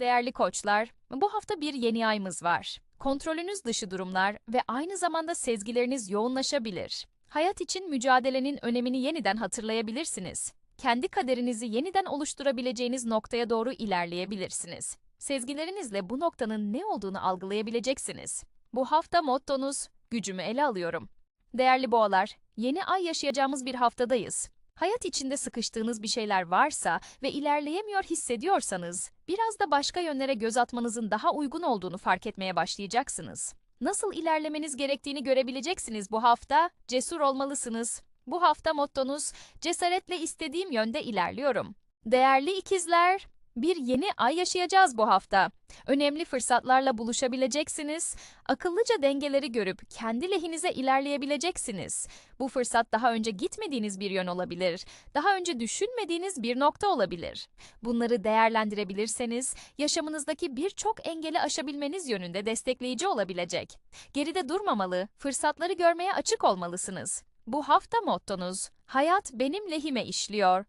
Değerli koçlar, bu hafta bir yeni ayımız var. Kontrolünüz dışı durumlar ve aynı zamanda sezgileriniz yoğunlaşabilir. Hayat için mücadelenin önemini yeniden hatırlayabilirsiniz. Kendi kaderinizi yeniden oluşturabileceğiniz noktaya doğru ilerleyebilirsiniz. Sezgilerinizle bu noktanın ne olduğunu algılayabileceksiniz. Bu hafta mottonuz, gücümü ele alıyorum. Değerli boğalar, yeni ay yaşayacağımız bir haftadayız. Hayat içinde sıkıştığınız bir şeyler varsa ve ilerleyemiyor hissediyorsanız, biraz da başka yönlere göz atmanızın daha uygun olduğunu fark etmeye başlayacaksınız. Nasıl ilerlemeniz gerektiğini görebileceksiniz bu hafta, cesur olmalısınız. Bu hafta mottonuz, cesaretle istediğim yönde ilerliyorum. Değerli ikizler, bir yeni ay yaşayacağız bu hafta. Önemli fırsatlarla buluşabileceksiniz. Akıllıca dengeleri görüp kendi lehinize ilerleyebileceksiniz. Bu fırsat daha önce gitmediğiniz bir yön olabilir. Daha önce düşünmediğiniz bir nokta olabilir. Bunları değerlendirebilirseniz yaşamınızdaki birçok engeli aşabilmeniz yönünde destekleyici olabilecek. Geride durmamalı, fırsatları görmeye açık olmalısınız. Bu hafta mottonuz, hayat benim lehime işliyor.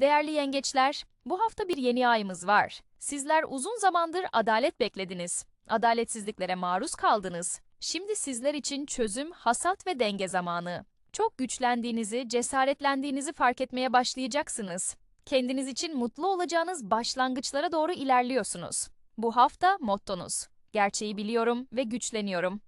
Değerli yengeçler, bu hafta bir yeni ayımız var. Sizler uzun zamandır adalet beklediniz. Adaletsizliklere maruz kaldınız. Şimdi sizler için çözüm, hasat ve denge zamanı. Çok güçlendiğinizi, cesaretlendiğinizi fark etmeye başlayacaksınız. Kendiniz için mutlu olacağınız başlangıçlara doğru ilerliyorsunuz. Bu hafta mottonuz. Gerçeği biliyorum ve güçleniyorum.